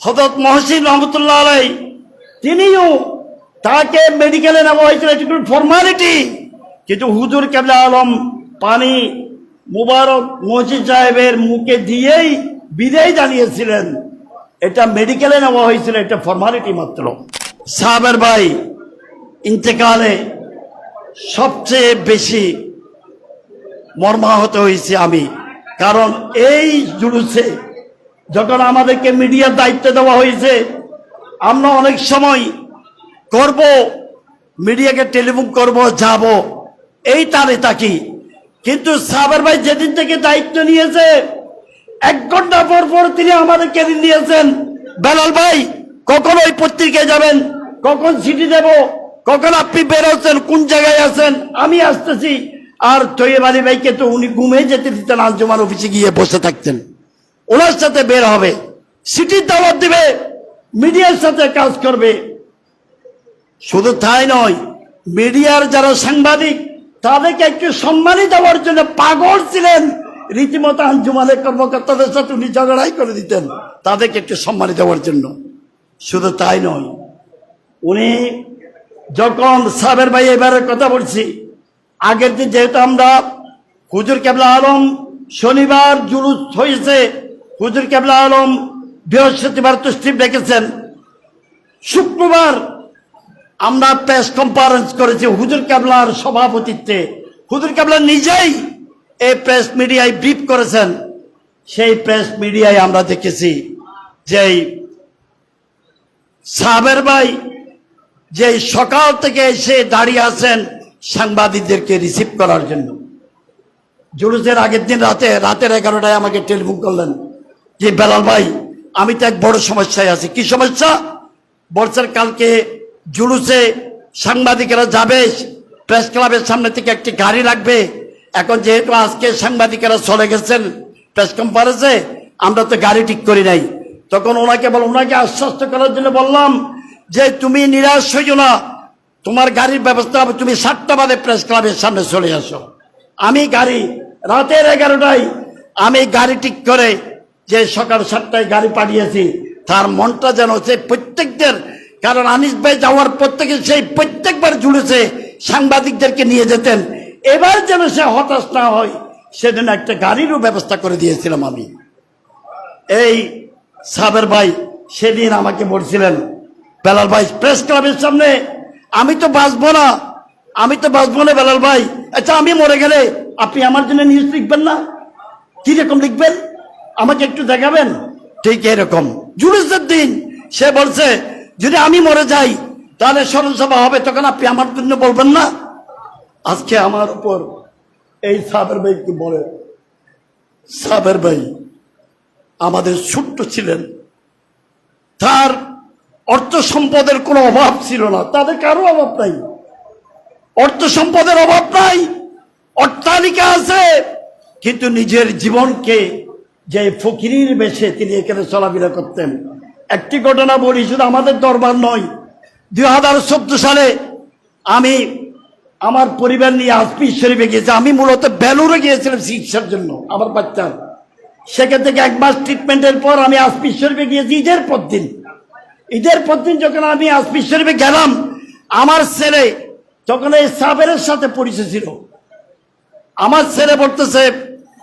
হজরত মহসিন রহমতুল্লাহ আলাই তিনিও তাকে মেডিকেলে নেওয়া হয়েছিল এটুকু ফর্মালিটি কিন্তু হুজুর কেবলা আলম পানি মুবারক মসজিদ সাহেবের মুখে দিয়েই বিদায় জানিয়েছিলেন। এটা মেডিকেলে নেওয়া হয়েছিল, এটা ফর্মালিটি মাত্র। সাহেবের ভাই, ইন্তেকালে সবচেয়ে বেশি মর্মাহত হয়েছি আমি, কারণ এই জুলুসে যখন আমাদেরকে মিডিয়ার দায়িত্ব দেওয়া হয়েছে, আমরা অনেক সময় করব মিডিয়াকে টেলিফোন করব, যাব। এই তারে তাকি কিন্তু সাবের ভাই যেদিন থেকে দায়িত্ব নিয়েছে, এক ঘণ্টা পর পর তিনি আমাদেরকে দিয়েছেন বেলাল ভাই, কখন ওই পত্রিকায় যাবেন? কখন সিটি দেব? কখন আপনি বেরোচ্ছেন কোন জায়গায় আছেন? আমি আসতেছি। আর আলী ভাইকে তো উনি ঘুমে যেতে দিতেন, আঞ্জুমান অফিসে গিয়ে বসে থাকতেন। ওনার সাথে বের হবে। সিটির দাওয়াত দিবে, মিডিয়ার সাথে কাজ করবে। শুধু তাই নয়, মিডিয়ার যারা সাংবাদিক, তাদেরকে একটু সম্মানই দেওয়ার জন্য পাগল ছিলেন। রীতিমতো আঞ্জুমানের কর্মকর্তাদের সাথে উনি ঝগড়াই করে দিতেন, তাদেরকে একটু সম্মানই দেওয়ার জন্য। শুধু তাই নয়, উনি যখন সাবের ভাই এবারে কথা বলছি, আগের দিন যেহেতু আমরা হুজুর কেবলা আলম শনিবার জুলুস হয়েছে হুজুর কেবলা আলম বৃহস্পতিবার তসলিম রেখেছেন। শুক্রবার আমরা প্রেস কনফারেন্স করেছি হুজুর কেবলার সভাপতিত্বে। হুজুর কেবলা নিজেই এই প্রেস মিডিয়ায় ব্রিফ করেছেন। সেই প্রেস মিডিয়ায় আমরা দেখেছি যে সাবের ভাই যে সকাল থেকে এসে দাঁড়িয়ে আছেন সাংবাদিকদেরকে রিসিভ করার জন্য। জুলুসের আগের দিন রাতে, রাতের এগারোটায় আমাকে টেলিফোন করলেন। যে বেলাল ভাই, আমি তো এক বড় সমস্যায় আছি। কি সমস্যা? বলছেন কালকে জুলুসে সাংবাদিকেরা যাবে, প্রেস ক্লাবের সামনে থেকে একটি গাড়ি লাগবে। এখন যেহেতু আজকে সাংবাদিকেরা চলে গেছেন প্রেস কনফারেন্সে, আমরা তো গাড়ি ঠিক করি নাই। তখন ওনাকে বল, ওনাকে আশ্বস্ত করার জন্য বললাম যে, তুমি নিরাশ হইও না। তোমার গাড়ির ব্যবস্থা হবে। তুমি সাতটা বাদে প্রেস ক্লাবের সামনে চলে আসো। আমি গাড়ি, রাতের এগারোটায় আমি গাড়ি ঠিক করে যে সকাল সাতটায় গাড়ি পাঠিয়েছি, তার মনটা যেন সে প্রত্যেকদের, কারণ আনিস ভাই যাওয়ার প্রত্যেকে সেই প্রত্যেকবার জুড়েছে, সাংবাদিকদেরকে নিয়ে যেতেন। এবার যেন সে হতাশ না হয়, সেদিন একটা গাড়িরও ব্যবস্থা করে দিয়েছিলাম আমি। এই সাবের ভাই সেদিন আমাকে বলছিলেন, বেলাল ভাই প্রেস ক্লাবের সামনে, আমি তো বাঁচবো না, আমি তো বাঁচবো না বেলাল ভাই। আচ্ছা আমি মরে গেলে আপনি আমার জন্য নিউজ লিখবেন না? কি রকম লিখবেন? আমাকে একটু দেখাবেন? ঠিক এরকম। জুলুসের দিন সে বলছে যদি আমি মরে যাই তাহলে স্মরণসভা হবে তখন আপনি আমার জন্য বলবেন না? আজকে আমার উপর এই সাবের ভাই কি বলে? সাবের ভাই আমাদের ছোট্ট ছিলেন। তার অর্থ সম্পদের কোনো অভাব ছিল না। তাদের কারও অভাব নাই। অর্থ সম্পদের অভাব নাই। অট্টালিকা আছে কিন্তু নিজের জীবনকে যে ফকিরির বেশে তিনি এখানে চলাফেরা করতেন। একটি ঘটনা বলি, শুধু আমাদের দরবার নয়, দুই হাজার চোদ্দ সালে আমি আমার পরিবার নিয়ে আসপিস শরীফে গিয়েছি। আমি মূলত বেলুরে গিয়েছিলাম চিকিৎসার জন্য, আমার বাচ্চার। সেখান থেকে এক মাস ট্রিটমেন্টের পর আমি আসপিস শরীফে গিয়েছি, ঈদের পর দিন। ঈদের পর দিন যখন আমি আসপিস শরীফে গেলাম, আমার ছেলে তখন এই সাবেরের সাথে পরিচয় ছিল, আমার ছেলে বলতেছে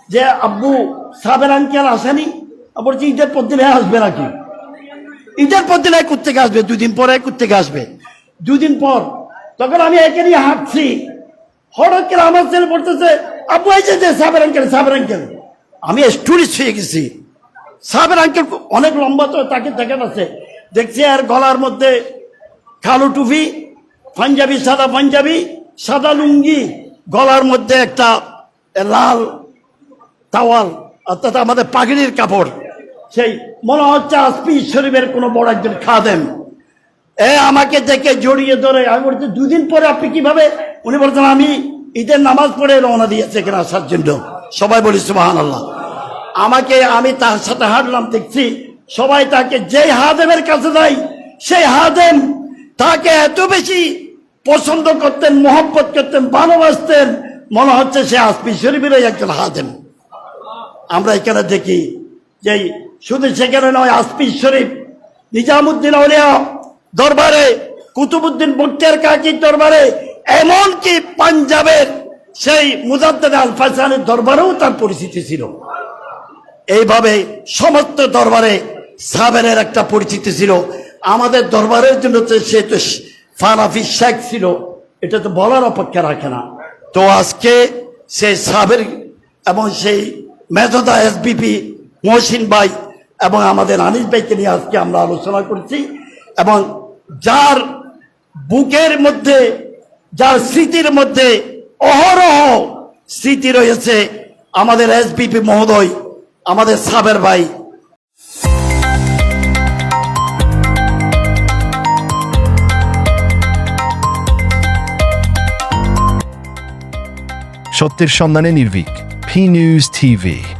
যে আব্বু সাবের আঙ্কেল আসেনি? বলছি ঈদের পর দিনে আসবে নাকি? ঈদের পর দিনে থেকে আসবে? দুদিন পরে থেকে আসবে? দুদিন পর। তখন আমি একে নিয়ে হাঁটছি। হঠাৎ করে আমার ছেলে বলতেছে, আব্বু, এই যে সাবের আঙ্কেল সাবের আঙ্কেল। আমি স্টুরিস্ট হয়ে গেছি। সাবের আঙ্কেল অনেক লম্বা তো, তাকে দেখা যাচ্ছে দেখছি আর গলার মধ্যে কালো টুপি, পাঞ্জাবি, সাদা পাঞ্জাবি, সাদা লুঙ্গি, গলার মধ্যে একটা লাল তাওয়াল অর্থাৎ আমাদের পাগড়ির কাপড়। সেই মনে হচ্ছে আসপি শরীফের কোনো বড় একজন খাদেম। এ আমাকে দেখে জড়িয়ে ধরে আমি বলছি দুদিন পরে আপনি কীভাবে? উনি বলছেন আমি ঈদের নামাজ পড়ে রওনা দিয়েছে এখানে আসার জন্য। সবাই বলি সুবাহান আল্লাহ আমাকে আমি তার সাথে হাঁটলাম দেখছি সবাই তাকে যেই হাদেমের কাছে যায় সেই হাদেম তাকে এত বেশি পছন্দ করতেন মোহব্বত করতেন ভালোবাসতেন মনে হচ্ছে সে আসপি শরীফেরই একজন হাদেম। আমরা এখানে দেখি যে শুধু সেখানে নয় আসপি শরীফ, নিজামুদ্দিন আউলিয়া দরবারে কুতুবুদ্দিন বক্তিয়ার কাকির দরবারে, এমনকি পাঞ্জাবের সেই মুজাদ্দাদ আল ফাসানের দরবারেও তার পরিচিতি ছিল। এইভাবে সমস্ত দরবারে সাবেরের একটা পরিচিতি ছিল। আমাদের দরবারের জন্য তো সে তো ফানাফি শেখ ছিল, এটা তো বলার অপেক্ষা রাখে না। তো আজকে সেই সাবের এবং সেই মেধদা এসবিপি মহসিন ভাই এবং আমাদের আনিস ভাইকে নিয়ে আজকে আমরা আলোচনা করছি এবং যার বুকের মধ্যে, যার স্মৃতির মধ্যে অহরহ স্মৃতি রয়েছে আমাদের এসবিপি মহোদয়, আমাদের সাবের ভাই। সত্যের সন্ধানে নির্ভীক। P News TV.